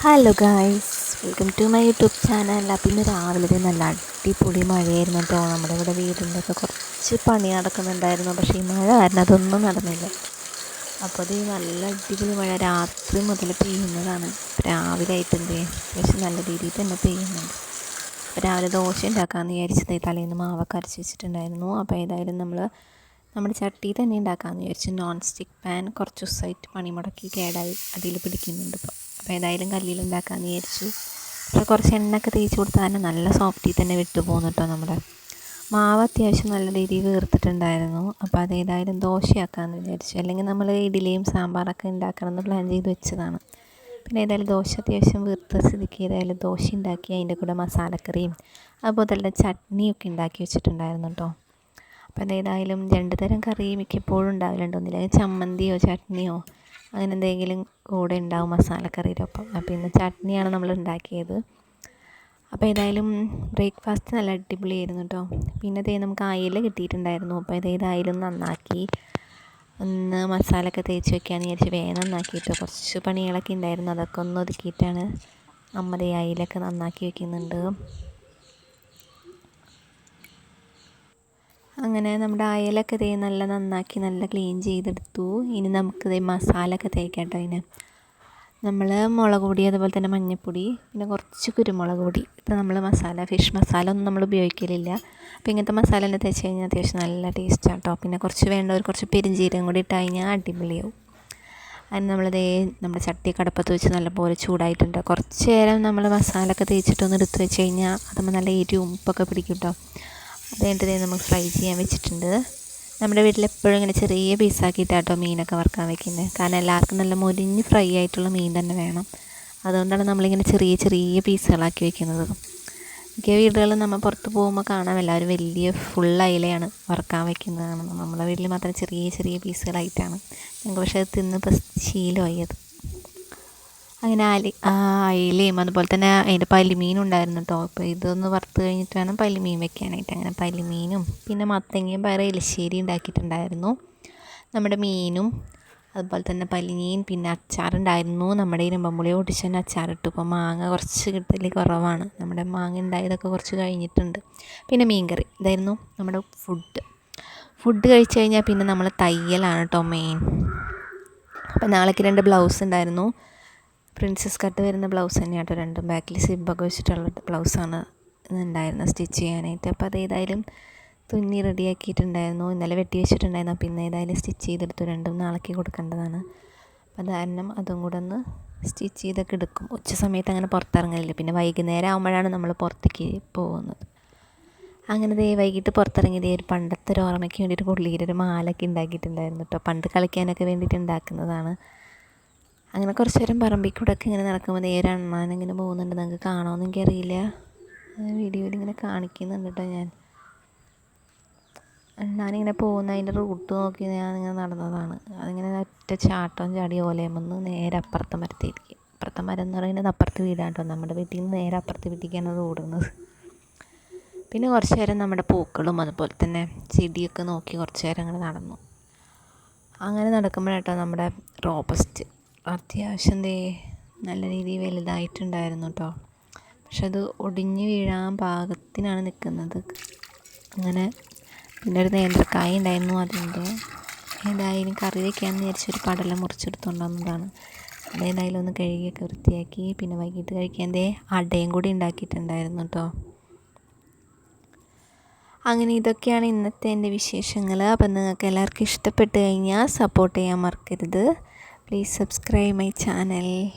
Hello guys welcome to my YouTube channel അപ്പം രാവിലെ നല്ല അടിപൊളി മഴയായിരുന്നു കേട്ടോ. നമ്മുടെ ഇവിടെ വീടിന്റെ ഒക്കെ കുറച്ച് പണി നടക്കുന്നുണ്ടായിരുന്നു. പക്ഷേ ഈ മഴ കാരണം അതൊന്നും നടന്നില്ല. അപ്പോൾ അത് നല്ല അടിപൊളി മഴ രാത്രി മുതൽ പെയ്യുന്നതാണ്. രാവിലെ ആയിട്ട് എന്ത് പക്ഷേ നല്ല രീതിയിൽ തന്നെ പെയ്യുന്നുണ്ട്. അപ്പോൾ രാവിലെ ദോശ ഉണ്ടാക്കാമെന്ന് വിചാരിച്ചത് തലേന്ന് മാവൊക്കെ അരച്ച് വെച്ചിട്ടുണ്ടായിരുന്നു. അപ്പോൾ ഏതായാലും നമ്മൾ നമ്മുടെ ചട്ടി തന്നെ ഉണ്ടാക്കാമെന്ന് വിചാരിച്ചു നോൺ സ്റ്റിക്ക് പാൻ കുറച്ച് ദിവസമായിട്ട് പണി മുടക്കി കേടായി അതിൽ പിടിക്കുന്നുണ്ട് ഇപ്പോൾ അപ്പോൾ ഏതായാലും കല്ലിൽ ഉണ്ടാക്കാമെന്ന് വിചാരിച്ചു. പക്ഷേ കുറച്ച് എണ്ണയൊക്കെ തേച്ച് കൊടുത്താൽ തന്നെ നല്ല സോഫ്റ്റിൽ തന്നെ വിട്ടു പോകുന്നു കേട്ടോ നമ്മുടെ മാവ് അത്യാവശ്യം നല്ല രീതിയിൽ വീർത്തിട്ടുണ്ടായിരുന്നു. അപ്പോൾ അത് ഏതായാലും ദോശയാക്കാമെന്ന് വിചാരിച്ചു. അല്ലെങ്കിൽ നമ്മൾ ഇഡ്ഡലിയും സാമ്പാറൊക്കെ ഉണ്ടാക്കണമെന്ന് പ്ലാൻ ചെയ്ത് വെച്ചതാണ്. പിന്നെ ഏതായാലും ദോശ അത്യാവശ്യം വീർത്ത സ്ഥിതിക്ക് ഏതായാലും ദോശ ഉണ്ടാക്കി അതിന്റെ കൂടെ മസാലക്കറിയും അതുപോലെ തന്നെ ചട്നിയൊക്കെ ഉണ്ടാക്കി വെച്ചിട്ടുണ്ടായിരുന്നു കേട്ടോ അപ്പോൾ ഏതായാലും രണ്ട് തരം കറി മിക്കപ്പോഴും ഉണ്ടാവലുണ്ട്. ഒന്നില്ലെങ്കിൽ ചമ്മന്തിയോ ചട്നിയോ അങ്ങനെ എന്തെങ്കിലും കൂടെ ഉണ്ടാവും മസാലക്കറിയുടെ ഒപ്പം. അപ്പോൾ ഇന്ന് ചട്നിയാണ് നമ്മൾ ഉണ്ടാക്കിയത്. അപ്പോൾ ഏതായാലും ബ്രേക്ക്ഫാസ്റ്റ് നല്ല അടിപൊളിയായിരുന്നു കേട്ടോ പിന്നെ തേ നമുക്ക് അയില കിട്ടിയിട്ടുണ്ടായിരുന്നു. അപ്പോൾ ഇത് അയല നന്നാക്കി. ഒന്ന് മസാലയൊക്കെ തേച്ച് വെക്കാമെന്ന് വിചാരിച്ച് വേഗം നന്നാക്കിയിട്ട് കുറച്ച് പണികളൊക്കെ ഉണ്ടായിരുന്നു. അതൊക്കെ ഒന്ന് ഒതുക്കിയിട്ടാണ് അമ്മ അയിലൊക്കെ നന്നാക്കി വെക്കുന്നുണ്ട്. അങ്ങനെ നമ്മുടെ അയലൊക്കെ തേ നല്ല നന്നാക്കി നല്ല ക്ലീൻ ചെയ്തെടുത്തു. ഇനി നമുക്ക് ദേ മസാല ഒക്കെ തേക്കാം അതിന് നമ്മൾ മുളക് പൊടി അതുപോലെ തന്നെ മഞ്ഞൾപ്പൊടി പിന്നെ കുറച്ച് കുരുമുളക് പൊടി. ഇത് നമ്മൾ മസാല ഫിഷ് മസാല ഒന്നും നമ്മൾ ഉപയോഗിക്കലില്ല. അപ്പോൾ ഇങ്ങനത്തെ മസാല തന്നെ തേച്ച് കഴിഞ്ഞാൽ അത്യാവശ്യം നല്ല ടേസ്റ്റ് കേട്ടോ പിന്നെ കുറച്ച് വേണ്ടവർ കുറച്ച് പെരിഞ്ചീരകം കൂടി ഇട്ട് കഴിഞ്ഞാൽ അടിപൊളിയാവും. അതിന് നമ്മളിതേ നമ്മുടെ ചട്ടി കടപ്പത്ത് വെച്ച് നല്ലപോലെ ചൂടായിട്ടുണ്ട്. കുറച്ച് നേരം നമ്മൾ മസാല തേച്ചിട്ടൊന്ന് എടുത്ത് വെച്ച് കഴിഞ്ഞാൽ അതുമ്പോൾ നല്ല എരിവും ഉപ്പൊക്കെ പിടിക്കും കേട്ടോ. അത് കഴിഞ്ഞിട്ട് നമുക്ക് ഫ്രൈ ചെയ്യാൻ വെച്ചിട്ടുണ്ട്. നമ്മുടെ വീട്ടിൽ എപ്പോഴും ഇങ്ങനെ ചെറിയ പീസാക്കിയിട്ടാട്ടോ മീനൊക്കെ വറുക്കാൻ വെക്കുന്നത് കാരണം എല്ലാവർക്കും നല്ല മൊരിഞ്ഞ് ഫ്രൈ ആയിട്ടുള്ള മീൻ തന്നെ വേണം. അതുകൊണ്ടാണ് നമ്മളിങ്ങനെ ചെറിയ ചെറിയ പീസുകളാക്കി വെക്കുന്നത്. മിക്ക വീടുകളിൽ നമ്മൾ പുറത്ത് പോകുമ്പോൾ കാണാം എല്ലാവരും വലിയ ഫുൾ അയിലയാണ് വറുക്കാൻ വെക്കുന്നതാണ് നമ്മുടെ വീട്ടിൽ മാത്രം ചെറിയ ചെറിയ പീസുകളായിട്ടാണ് ഞങ്ങൾക്ക് പക്ഷേ അത് തിന്ന് ശീലമായി അത്. അങ്ങനെ അലി അയിലയും അതുപോലെ തന്നെ അതിന്റെ പല്ലിമീനും ഉണ്ടായിരുന്നു കേട്ടോ അപ്പോൾ ഇതൊന്ന് വറുത്ത് കഴിഞ്ഞിട്ട് വേണം പല്ലിമീൻ വെക്കാനായിട്ട്. അങ്ങനെ പല്ലിമീനും പിന്നെ മത്തങ്ങയും പയറ എലിശ്ശേരി ഉണ്ടാക്കിയിട്ടുണ്ടായിരുന്നു. നമ്മുടെ മീനും അതുപോലെ തന്നെ പല്ലിമീൻ പിന്നെ അച്ചാറുണ്ടായിരുന്നു. നമ്മുടെ ഇരുമ്പമ്പുളി ഒടിച്ച് തന്നെ അച്ചാറിട്ടു. ഇപ്പോൾ മാങ്ങ കുറച്ച് കിട്ടൽ കുറവാണ്. നമ്മുടെ മാങ്ങ ഉണ്ടായതൊക്കെ കുറച്ച് കഴിഞ്ഞിട്ടുണ്ട്. പിന്നെ മീൻകറി ഇതായിരുന്നു നമ്മുടെ ഫുഡ്. ഫുഡ് കഴിച്ച് കഴിഞ്ഞാൽ പിന്നെ നമ്മൾ തയ്യലാണ് കേട്ടോ മെയിൻ. അപ്പോൾ നാളേക്ക് രണ്ട് ബ്ലൗസ് ഉണ്ടായിരുന്നു. പ്രിൻസസ് കട്ട് വരുന്ന ബ്ലൗസ് തന്നെയാണ് കേട്ടോ രണ്ടും ബാക്കിൽ സിബൊക്കെ വെച്ചിട്ടുള്ള ബ്ലൗസാണ് ഉണ്ടായിരുന്നത് സ്റ്റിച്ച് ചെയ്യാനായിട്ട്. അപ്പോൾ അത് ഏതായാലും തുന്നി റെഡിയാക്കിയിട്ടുണ്ടായിരുന്നു ഇന്നലെ വെട്ടി വെച്ചിട്ടുണ്ടായിരുന്നു. പിന്നെ ഏതായാലും സ്റ്റിച്ച് ചെയ്തെടുത്തു. രണ്ടും നാളേക്ക് കൊടുക്കേണ്ടതാണ്. അപ്പോൾ കാരണം അതും കൂടെ ഒന്ന് സ്റ്റിച്ച് ചെയ്തൊക്കെ എടുക്കും. ഉച്ച സമയത്ത് അങ്ങനെ പുറത്തിറങ്ങലില്ല. പിന്നെ വൈകുന്നേരം ആകുമ്പോഴാണ് നമ്മൾ പുറത്തേക്ക് പോകുന്നത്. അങ്ങനെ ദേ വൈകിട്ട് പുറത്തിറങ്ങിയത് ഒരു പണ്ടത്തെ ഒരു ഓർമ്മയ്ക്ക് വേണ്ടിയിട്ട് പുള്ളിയുടെ ഒരു മാലൊക്കെ ഉണ്ടാക്കിയിട്ടുണ്ടായിരുന്നു കേട്ടോ പണ്ട് കളിക്കാനൊക്കെ വേണ്ടിയിട്ട് ഉണ്ടാക്കുന്നതാണ്. അങ്ങനെ കുറച്ച് നേരം പറമ്പിൽ കൂടെ ഒക്കെ ഇങ്ങനെ നടക്കുമ്പോൾ നേരെ അണ്ണാൻ പോകുന്നുണ്ട്. നിങ്ങൾക്ക് കാണുമെന്ന് എനിക്കറിയില്ല. വീഡിയോയിൽ ഇങ്ങനെ കാണിക്കുന്നുണ്ട് കേട്ടോ ഞാൻ. അണ്ണാനിങ്ങനെ പോകുന്ന അതിന്റെ റൂട്ട് നോക്കി ഞാൻ ഇങ്ങനെ നടന്നതാണ്. അതിങ്ങനെ ഒറ്റ ചാട്ടം ചാടി ഓലയമെന്ന് നേരെ അപ്പുറത്തെ മരത്തേക്ക്. അപ്പുറത്തെ മരം എന്ന് പറയുന്നത് അപ്പുറത്തെ വീടാട്ടോ നമ്മുടെ വീട്ടിൽ നിന്ന് നേരെ അപ്പുറത്തെ വീട്ടിലേക്കാണ് ഓടുന്നത് പിന്നെ കുറച്ച് നേരം നമ്മുടെ പൂക്കളും അതുപോലെ തന്നെ ചെടിയൊക്കെ നോക്കി കുറച്ച് നേരം അങ്ങനെ നടന്നു. അങ്ങനെ നടക്കുമ്പോഴാട്ടോ നമ്മുടെ റോബസ്റ്റ് അത്യാവശ്യം ദേ നല്ല രീതിയിൽ വലുതായിട്ടുണ്ടായിരുന്നു കേട്ടോ പക്ഷെ അത് ഒടിഞ്ഞു വീഴാൻ പാകത്തിനാണ് നിൽക്കുന്നത്. അങ്ങനെ പിന്നെ ഒരു നേന്ത്രക്കായ ഉണ്ടായിരുന്നു അതിന്റെ. ഏതായാലും കറി വയ്ക്കാമെന്ന് വിചാരിച്ചൊരു പടല മുറിച്ചെടുത്തുകൊണ്ട് വന്നതാണ്. അതേതായാലും ഒന്ന് കഴുകിയൊക്കെ വൃത്തിയാക്കി പിന്നെ വൈകിട്ട് കഴിക്കാൻ ദേ അടയും കൂടി ഉണ്ടാക്കിയിട്ടുണ്ടായിരുന്നു കേട്ടോ അങ്ങനെ ഇതൊക്കെയാണ് ഇന്നത്തെ എന്റെ വിശേഷങ്ങൾ അപ്പം നിങ്ങൾക്ക് എല്ലാവർക്കും ഇഷ്ടപ്പെട്ട് കഴിഞ്ഞാൽ സപ്പോർട്ട് ചെയ്യാൻ മറക്കരുത്. Please subscribe my channel